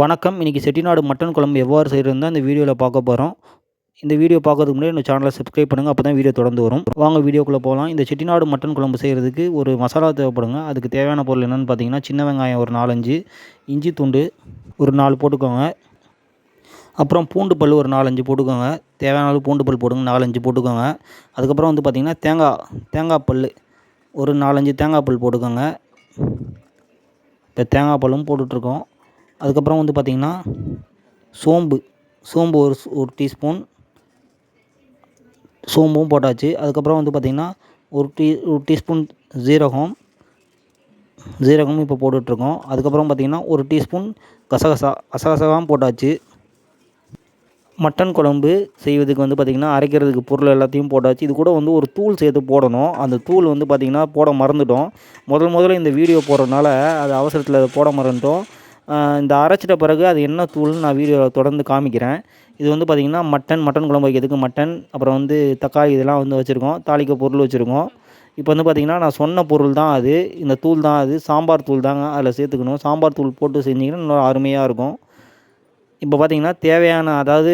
வணக்கம். இன்றைக்கி செட்டிநாடு மட்டன் குழம்பு எவ்வாறு செய்கிறதுனா இந்த வீடியோவில் பார்க்க போகிறோம் இந்த வீடியோ பார்க்கறதுக்கு முன்னாடி இந்த சேனலை சப்ஸ்கிரைப் பண்ணுங்கள் அப்போ தான் வீடியோ தொடர்ந்து வரும். வாங்க வீடியோக்குள்ளே போகலாம் இந்த செட்டிநாடு மட்டன் குழம்பு செய்கிறதுக்கு ஒரு மசாலா தேவைப்படுங்க. அதுக்கு தேவையான பொருள் என்னென்னு பார்த்தீங்கன்னா சின்ன வெங்காயம் ஒரு நாலஞ்சு இஞ்சி துண்டு ஒரு நாலு போட்டுக்கோங்க. அப்புறம் பூண்டு பல் ஒரு நாலஞ்சு போட்டுக்கோங்க. தேவையான அளவு பூண்டு பல் போடுங்க. நாலஞ்சு போட்டுக்கோங்க. அதுக்கப்புறம் வந்து பார்த்திங்கன்னா தேங்காய் தேங்காய் பல் ஒரு நாலஞ்சு தேங்காய் பல் போட்டுக்கோங்க. இப்போ தேங்காய் பல்லும் போட்டுட்ருக்கோம். அதுக்கப்புறம் வந்து பார்த்திங்கன்னா சோம்பு சோம்பு ஒரு ஒரு டீஸ்பூன் சோம்பும் போட்டாச்சு. அதுக்கப்புறம் வந்து பார்த்திங்கன்னா ஒரு டீ ஒரு டீஸ்பூன் ஜீரகம் ஜீரகமும் இப்போ போட்டுட்ருக்கோம். அதுக்கப்புறம் பார்த்திங்கன்னா ஒரு டீஸ்பூன் கசகசா கசகசாவும் போட்டாச்சு. மட்டன் குழம்பு செய்வதுக்கு வந்து பார்த்திங்கன்னா அரைக்கிறதுக்கு பொருள் எல்லாத்தையும் போட்டாச்சு. இது கூட வந்து ஒரு தூள் சேர்த்து போடணும். அந்த தூள் வந்து பார்த்திங்கன்னா போட மறந்துட்டோம். முதல் முதல்ல இந்த வீடியோ போடுறதுனால அது அவசரத்தில் அதை போட மறந்துட்டோம். இந்த அரைச்சிட்ட பிறகு அது என்ன தூள்னு நான் வீடியோ தொடர்ந்து காமிக்கிறேன். இது வந்து பார்த்திங்கன்னா மட்டன் மட்டன் குழம்பு வைக்கிறதுக்கு மட்டன் அப்புறம் வந்து தக்காளி இதெல்லாம் வந்து வச்சுருக்கோம். தாளிக்க பொருள் வச்சுருக்கோம். இப்போ வந்து பார்த்திங்கன்னா நான் சொன்ன பொருள் தான் அது. இந்த தூள் தான் அது. சாம்பார் தூள் தாங்க அதில் சேர்த்துக்கணும். சாம்பார் தூள் போட்டு செஞ்சிங்கன்னா இன்னும் அருமையாக இருக்கும். இப்போ பார்த்திங்கன்னா தேவையான அதாவது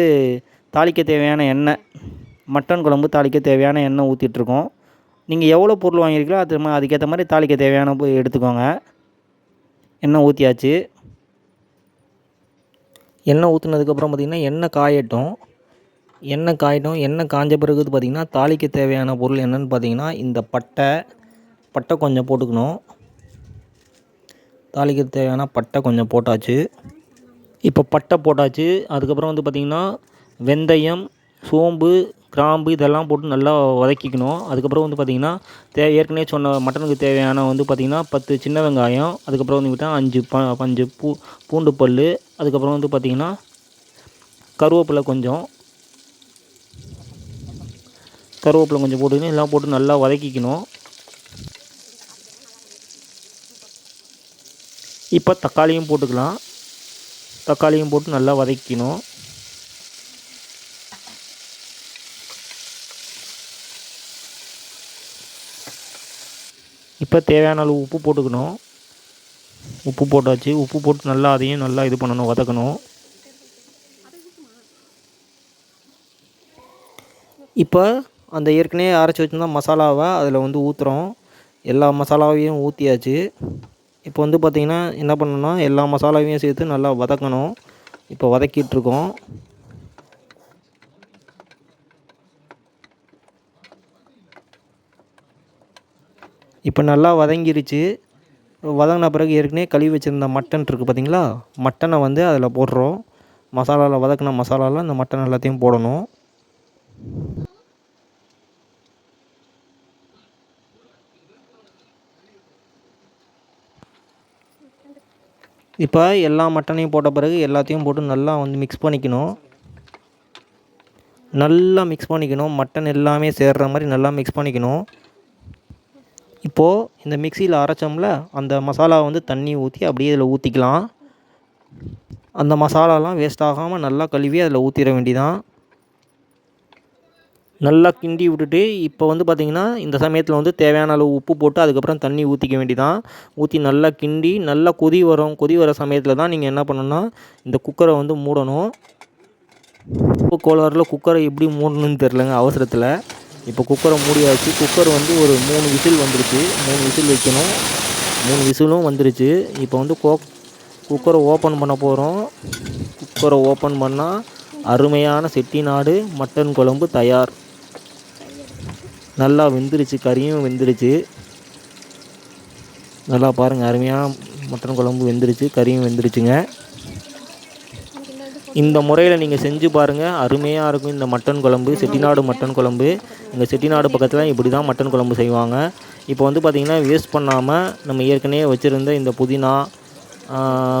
தாளிக்க தேவையான எண்ணெய் மட்டன் குழம்பு தாளிக்க தேவையான எண்ணெய் ஊற்றிட்டுருக்கோம் நீங்கள் எவ்வளோ பொருள் வாங்கியிருக்கீங்களோ அது அதுக்கேற்ற மாதிரி தாளிக்க தேவையான எடுத்துக்கோங்க. எண்ணெய் ஊற்றியாச்சு எண்ணெய் ஊற்றுனதுக்கப்புறம் பார்த்திங்கன்னா எண்ணெய் காயட்டும். எண்ணெய் காயட்டும். எண்ணெய் காஞ்ச பிறகு பார்த்திங்கன்னா தாளிக்க தேவையான பொருள் என்னென்னு பார்த்திங்கன்னா இந்த பட்டை. பட்டை கொஞ்சம் போட்டுக்கணும். தாளிக்க தேவையான பட்டை கொஞ்சம் போட்டாச்சு. இப்போ பட்டை போட்டாச்சு. அதுக்கப்புறம் வந்து பார்த்திங்கன்னா வெந்தயம் சோம்பு கிராம்பு இதெல்லாம் போட்டு நல்லா வதக்கிக்கணும். அதுக்கப்புறம் வந்து பார்த்திங்கன்னா தே ஏற்கனவே சொன்ன மட்டனுக்கு தேவையான வந்து பார்த்திங்கன்னா பத்து சின்ன வெங்காயம் அதுக்கப்புறம் வந்து விட்டால் அஞ்சு ப அஞ்சு பூ பூண்டு பல் அதுக்கப்புறம் வந்து பார்த்திங்கன்னா கருவேப்பிலை கொஞ்சம். கருவேப்பிலை கொஞ்சம் போட்டுக்கணும் எல்லாம் போட்டு நல்லா வதக்கிக்கணும். இப்போ தக்காளியும் போட்டுக்கலாம். தக்காளியும் போட்டு நல்லா வதக்கிக்கணும். இப்போ தேவையான அளவு உப்பு போட்டுக்கணும். உப்பு போட்டாச்சு. உப்பு போட்டு நல்லா அதையும் நல்லா இது பண்ணணும் வதக்கணும். இப்போ அந்த ஏற்கனவே அரைச்சி வச்சுருந்தா மசாலாவை அதில் வந்து ஊற்றுறோம் எல்லா மசாலாவையும் ஊற்றியாச்சு இப்போ வந்து பார்த்திங்கன்னா என்ன பண்ணணும்னா எல்லா மசாலாவையும் சேர்த்து நல்லா வதக்கணும். இப்போ வதக்கிட்டுருக்கோம் இப்போ நல்லா வதங்கிருச்சு. வதங்கின பிறகு ஏற்கனவே கழுவி வச்சுருந்த மட்டன் இருக்குது பார்த்திங்களா? மட்டனை வந்து அதில் போடுறோம். மசாலாவில் வதக்கின மசாலாவில் அந்த மட்டன் எல்லாத்தையும் போடணும். இப்போ எல்லா மட்டனையும் போட்ட பிறகு எல்லாத்தையும் போட்டு நல்லா வந்து மிக்ஸ் பண்ணிக்கணும். நல்லா மிக்ஸ் பண்ணிக்கணும். மட்டன் எல்லாமே சேர்கிற மாதிரி நல்லா மிக்ஸ் பண்ணிக்கணும். இப்போது இந்த மிக்சியில் அரைச்சோம்ல அந்த மசாலாவை வந்து தண்ணி ஊற்றி அப்படியே இதில் ஊற்றிக்கலாம் அந்த மசாலாலாம் வேஸ்ட் ஆகாமல் நல்லா கழுவி அதில் ஊற்றிட வேண்டிதான். நல்லா கிண்டி விட்டுட்டு இப்போ வந்து பார்த்திங்கன்னா இந்த சமயத்தில் வந்து தேவையான அளவு உப்பு போட்டு அதுக்கப்புறம் தண்ணி ஊற்றிக்க வேண்டிதான். ஊற்றி நல்லா கிண்டி நல்லா கொதி வரும். கொதி வர சமயத்தில் தான் நீங்கள் என்ன பண்ணணும்னா இந்த குக்கரை வந்து மூடணும். கோளாறில் குக்கரை எப்படி மூடணும்னு தெரிலங்க அவசரத்தில். இப்போ குக்கரை மூடியாச்சு. குக்கர் வந்து ஒரு மூணு விசில் வந்துருச்சு. மூணு விசில் வைக்கணும். மூணு விசிலும் வந்துருச்சு. இப்போ வந்து கோ குக்கரை ஓப்பன் பண்ண போகிறோம் குக்கரை ஓப்பன் பண்ணால் அருமையான செட்டிநாடு மட்டன் குழம்பு தயார். நல்லா வெந்துருச்சு. கறியும் வெந்துருச்சு. நல்லா பாருங்கள் அருமையான மட்டன் குழம்பு வெந்துருச்சு. கறியும் வெந்துருச்சுங்க. இந்த முறையில் நீங்கள் செஞ்சு பாருங்கள் அருமையாக இருக்கும் இந்த மட்டன் குழம்பு. செட்டிநாடு மட்டன் குழம்பு. இங்கே செட்டிநாடு பக்கத்தில் இப்படி தான் மட்டன் குழம்பு செய்வாங்க. இப்போ வந்து பார்த்திங்கன்னா வேஸ்ட் பண்ணாமல் நம்ம ஏற்கனவே வச்சுருந்த இந்த புதினா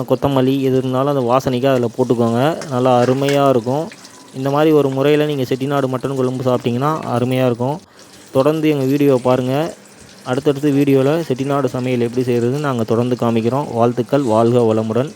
கொத்தமல்லி எது இருந்தாலும் அந்த வாசனைக்கு அதில் போட்டுக்கோங்க. நல்லா அருமையாக இருக்கும். இந்த மாதிரி ஒரு முறையில் நீங்கள் செட்டிநாடு மட்டன் குழம்பு சாப்பிட்டிங்கன்னா அருமையாக இருக்கும். தொடர்ந்து எங்கள் வீடியோவை பாருங்கள் அடுத்தடுத்து வீடியோவில் செட்டிநாடு சமையல் எப்படி செய்கிறது நாங்கள் தொடர்ந்து காமிக்கிறோம். வாழ்த்துக்கள். வாழ்க வளமுடன்.